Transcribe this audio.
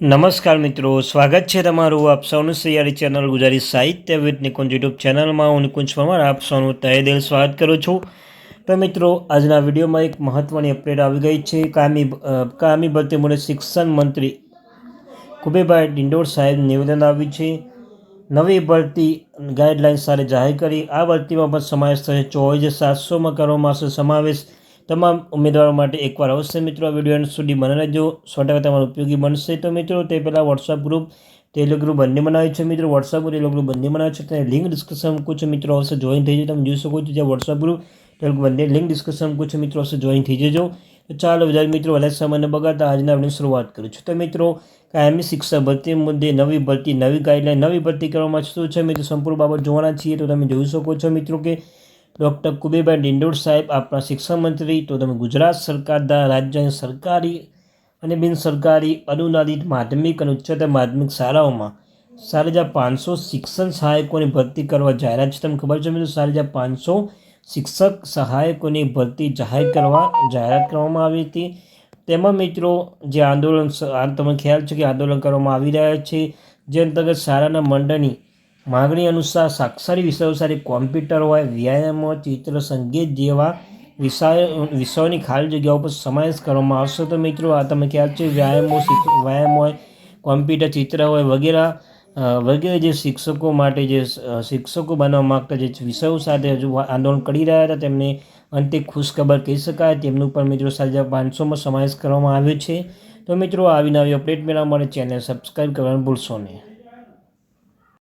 નમસ્કાર મિત્રો, સ્વાગત છે તમારું આપ સૌનું સૈયારી ચેનલ ગુજરાતી સાહિત્ય વિથ નિકુંજ યુટ્યુબ ચેનલમાં. હું નિકુંજ પરમાર, આપ સૌનું તહે દિલ સ્વાગત કરું છું. તો મિત્રો, આજના વિડીયોમાં એક મહત્ત્વની અપડેટ આવી ગઈ છે. કામી કામી ભરતી મુદ્દે શિક્ષણ મંત્રી કુબેભાઈ ડિંડોર સાહેબ નિવેદન આવ્યું છે. નવી ભરતી ગાઈડલાઇન સાથે જાહેર કરી. આ ભરતીમાં પણ સમાવેશ થશે ચોવીસ સાતસોમાં કરવામાં આવશે સમાવેશ. તમામ ઉમેદવારો માટે એકવાર અવશ્ય મિત્રો આ વીડિયો એન્ડ સુધી મને રહેજો. સો ટકા તમારો ઉપયોગી બનશે તો મિત્રો તે પહેલાં વોટ્સઅપ ગ્રુપ ટેલિગ્રુપ ગ્રુપ બંને બનાવ્યું છે મિત્રો. વોટ્સઅપ ટેલિગ્રુપ ગ્રુપ બંને બનાવ્યું છે. તેને લિંક ડિસ્કશન મૂકું છું મિત્રો. અવશ્ય જોઈન થઈ જજો. તમે જોઈ શકો છો જ્યાં વોટ્સઅપ ગ્રુપ ટેલિગ્રુપ બંને લિંક ડિસ્કશન મૂકું છું મિત્રો. અવશ્ય જોઈન થઈ જજો. ચાલો બધા મિત્રો વધારે સમયને બગાડતા આજના આપણે શરૂઆત કરું છું. તો મિત્રો, કાયમી શિક્ષક ભરતી મુદ્દે નવી ભરતી, નવી ગાઈડલાઈન નવી ભરતી કરવામાં શું છે? મિત્રો, સંપૂર્ણ બાબત જોવાના છીએ તો તમે જોઈ શકો છો મિત્રો કે ડૉક્ટર કુબેરભાઈ ડિંડોર સાહેબ, આપણા શિક્ષણ મંત્રી, તો તમે ગુજરાત સરકાર દ્વારા રાજ્યની સરકારી અને બિન સરકારી અનુદાનિત માધ્યમિક અને ઉચ્ચતર માધ્યમિક શાળાઓમાં હજાર પાંચસો શિક્ષણ સહાયકોની ભરતી કરવા જાહેરાત છે. તમને ખબર છે મિત્રો હજાર પાંચસો શિક્ષક સહાયકોની ભરતી જાહેર કરવા, જાહેરાત કરવામાં આવી હતી. તેમાં મિત્રો, જે આંદોલન તમને ખ્યાલ છે કે આંદોલન કરવામાં આવી રહ્યા છે. જે અંતર્ગત શાળાના મંડળની માગણી અનુસાર સાક્ષરી વિષયો સાથે કોમ્પ્યુટર હોય, વ્યાયામો ચિત્ર, સંગીત જેવા વિષયો, વિષયોની ખાલી જગ્યાઓ પર સમાવેશ કરવામાં આવશે. તો મિત્રો, આ તમે ખ્યાલ છે, વ્યાયામો વ્યાયામ હોય, કોમ્પ્યુટર, ચિત્ર હોય વગેરે વગેરે જે શિક્ષકો માટે જે શિક્ષકો બનવા માગતા જે વિષયો સાથે હજુ આંદોલન કરી રહ્યા હતા, તેમને અંતે ખુશખબર કહી શકાય. તેમનું પણ મિત્રો સાજા પાંચસોમાં સમાવેશ કરવામાં આવ્યો છે. તો મિત્રો, આવી નવી અપડેટ મેળવવા માટે ચેનલ સબસ્ક્રાઈબ કરવાનું ભૂલશો નહીં.